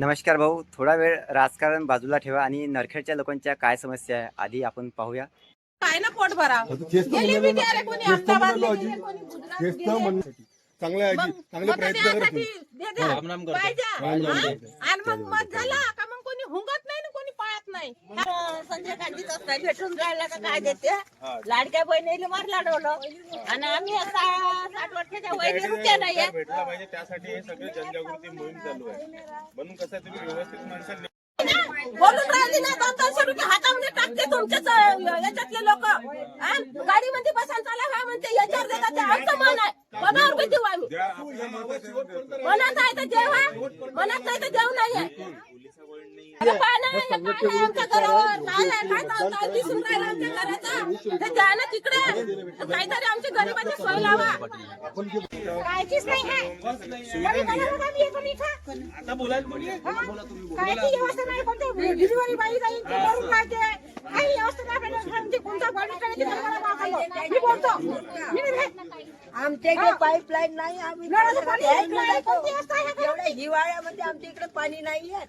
नमस्कार भाऊ थोडा वेळ राजकारण बाजूला ठेवा आणि नरखेडच्या लोकांच्या काय समस्या आहे आधी आपण पाहूया काय ना पोट भरा आता तेच तर गेली म्हणालो बी ना. गेले, कोणी तेच तर अहमदाबादला म्हणालो गेले, आजी. कोणी गुजरात तेच तर गेले. म्हणण्यासाठी चांगलं आहे आजी मग- चांगले मग प्रयत्न त्या करत साठी तुम्ही. दे द्या. राम राम करतो. पाहिजे. राम राम हा? करतो. आणि मग मत झाला का मग कोणी हुंगत नाही ना कोणी पळत नाही संजय गांधीच भेटून राहिला का काय देते लाडक्या बहिणीला मार लाडवलं आणि आम्ही सा- रुपया नाही भेटला पाहिजे त्यासाठी हे सगळे जनजागृती मोहीम चालू आहे. म्हणून कसं आहे, तुम्ही व्यवस्थित माणसं बोलून राहिली ना दोन दोनशे रुपये हातामध्ये टाकते तुमच्याच अं, याच्यातले लोक. गाडीमध्ये बसायला चाला हा म्हणते याच्यावर देतात ते आमचं मन आहे. कोणावर बी देऊ आम्ही मनात आहे तर जेवा. मनात नाही तर जेव नाहीये काहीतरी आमच्या गरीबाची सोय लावा. कायचीच नाही आहे. कायची व्यवस्था डिलिव्हरी बाई जाईल काही व्यवस्था नाही पाहिजे. म्हणजे कोणता. मी बोलतो. आमच्या इकडे पाईपलाईन नाही आम्ही आहे हिवाळ्यामध्ये आमच्या इकडे पाणी नाही येत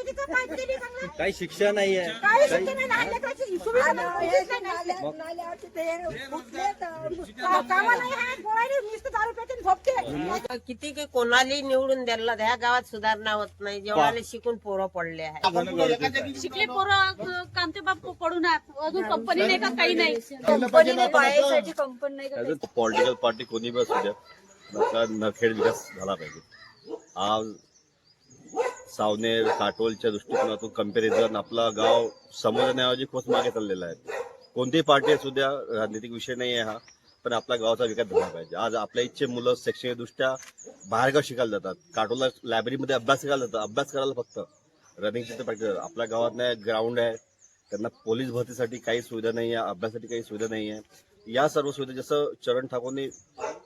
काही शिक्षा नाही काही नाही, लहान लेकराची सुविधा नाही, नाही. कामं नाही आहे, नुसतं दारू झोपते. किती की कोणालाही निवडून द्यायला ह्या गावात सुधारणा होत नाही जेवणाला शिकून पोरं पडले आहे शिकले पोरं कामते बाप पडून आहेत. अजून कंपनी नाही का काही नाही. कंपनीने बायासाठी कंपनी नाही का पॉलिटिकल पार्टी कोणी बी असू द्या. नका नखेड विकास झाला पाहिजे. आज सावनेर काटोलच्या दृष्टिकोनातून कंपॅरिझन आपला गाव समोर येण्याऐवजी खूप मागे चाललेला आहे. कोणतीही पार्टी असू द्या राजनीतिक विषय नाही आहे हा पण आपल्या गावाचा विकास झाला पाहिजे. आज आपल्या इच्छे मुलं शैक्षणिकदृष्ट्या बाहेरगाव शिकायला जातात. काटोला लायब्ररीमध्ये अभ्यास करायला जातात. अभ्यास करायला फक्त. रनिंगची तर प्रॅक्टिस आपल्या गावात नाही ग्राउंड आहे. त्यांना पोलीस भरतीसाठी काही सुविधा नाही आहे अभ्यासासाठी काही सुविधा नाही आहे या सर्व सुविधा जसं चरण ठाकूरने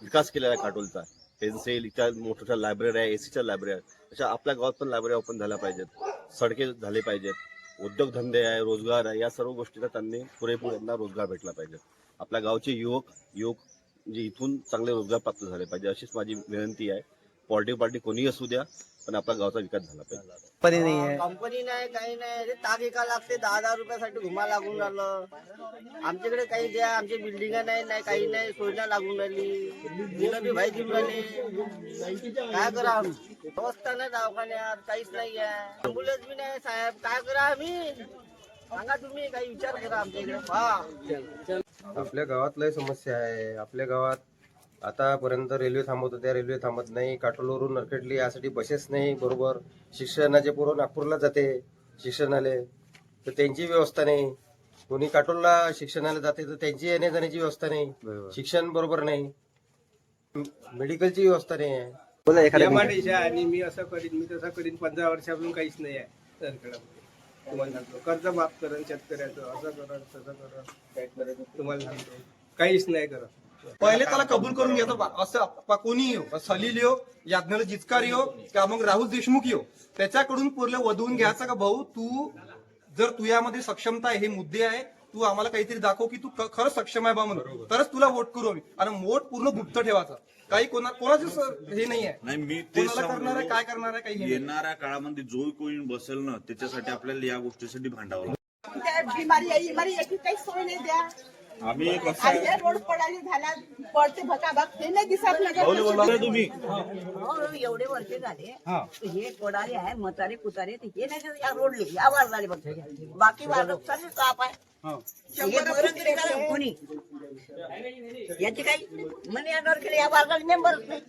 विकास केलेला आहे काटोलचा पेन्सिल इथल्या मोठ्या लायब्ररी आहे एसीच्या लायब्ररी आहे. अशा आपल्या गावात पण लायब्ररी ओपन झाल्या पाहिजेत. सडके झाले पाहिजेत. उद्योगधंदे आहे रोजगार आहे या सर्व गोष्टीचा त्यांनी पुरेपूर यांना रोजगार भेटला पाहिजे. आपल्या गावचे युवक युवक म्हणजे इथून चांगले रोजगार प्राप्त झाले पाहिजे अशीच माझी विनंती आहे. पॉलिटिकल पार्टी असू द्या पण आपल्या गावचा विकास झाला पाहिजे. कंपनी नाही आहे. कंपनी नाही काही नाही. ताग एका लागते दहा हज़ार रुपयासाठी घुमा लागून राहिलं. आमच्याकडे काही द्या आमची बिल्डिंग नाही नाही काही नाही सोयना लागून राहिली. बिलं बी भाई देऊन राहिली. काय करा आम्ही? व्यवस्था नाही दवाखान्यात काहीच नाही आहे. अँब्युलन्स बी नाही साहेब. काय करा आम्ही? सांगा तुम्ही काही विचार करा आमच्या इकडे. हा. आपल्या गावात लय समस्या आहे. आपल्या गावात आतापर्यंत रेल्वे थांबत होत्या रेल्वे थांबत नाही. काटोलवरून नरखेडली यासाठी बसेस नाही बरोबर. शिक्षणाचे पोरं नागपूरला जाते शिक्षणाले. तर त्यांची व्यवस्था नाही. कोणी काटोलला शिक्षणाला जाते तर त्यांची येण्या जाण्याची व्यवस्था नाही. शिक्षण बरोबर नाही. मेडिकलची व्यवस्था नाही आहे. बोला एखाद्या आणि मी असं करीन मी तसं करीन पंधरा वर्षापासून काहीच नाही आहे तरखेडामध्ये तुम्हाला सांगतो कर्ज माफ करण शेतकऱ्याचं असं करण तसं करण तुम्हाला सांगतो. काहीच नाही करत. पहिले त्याला कबूल करून घ्यायचं बा- असं पा- कोणी येऊ? सलील येऊ याज्ञाला जिचकार येऊ का मग राहुल देशमुख येऊ? त्याच्याकडून पूर्ण वधवून घ्यायचं का? भाऊ तू जर तुझ्यामध्ये सक्षमता आहे हे मुद्दे आहे तू आम्हाला काहीतरी दाखव की तू खरंच सक्षम आहे बा म्हणून. तरच तुला वोट करू आम्ही. आणि वोट पूर्ण गुप्त ठेवायचं. काही कोणा कोणाचं हे नाही आहे. नाही मी करणार आहे काय करणार आहे काही. येणाऱ्या काळामध्ये जो कोणी बसेल ना त्याच्यासाठी आपल्याला या गोष्टीसाठी भांडावं बिमारी आहे, काही सोय नाही द्या. आम्ही कसं रोड पडायला झाला पडते भकाभक ते नाही दिसत बोला तुम्ही. हो, एवढे वर्ष झाले. हे. कोडाले आहे म्हातारे कुतारे ते हे नाही का या रोडले या वारणारे बघ. बाकी वारं चालू काप आहे. हे. बरं तरी करा कोणी? याची काही या नरखेड या वारणारे मेंबरच नाही.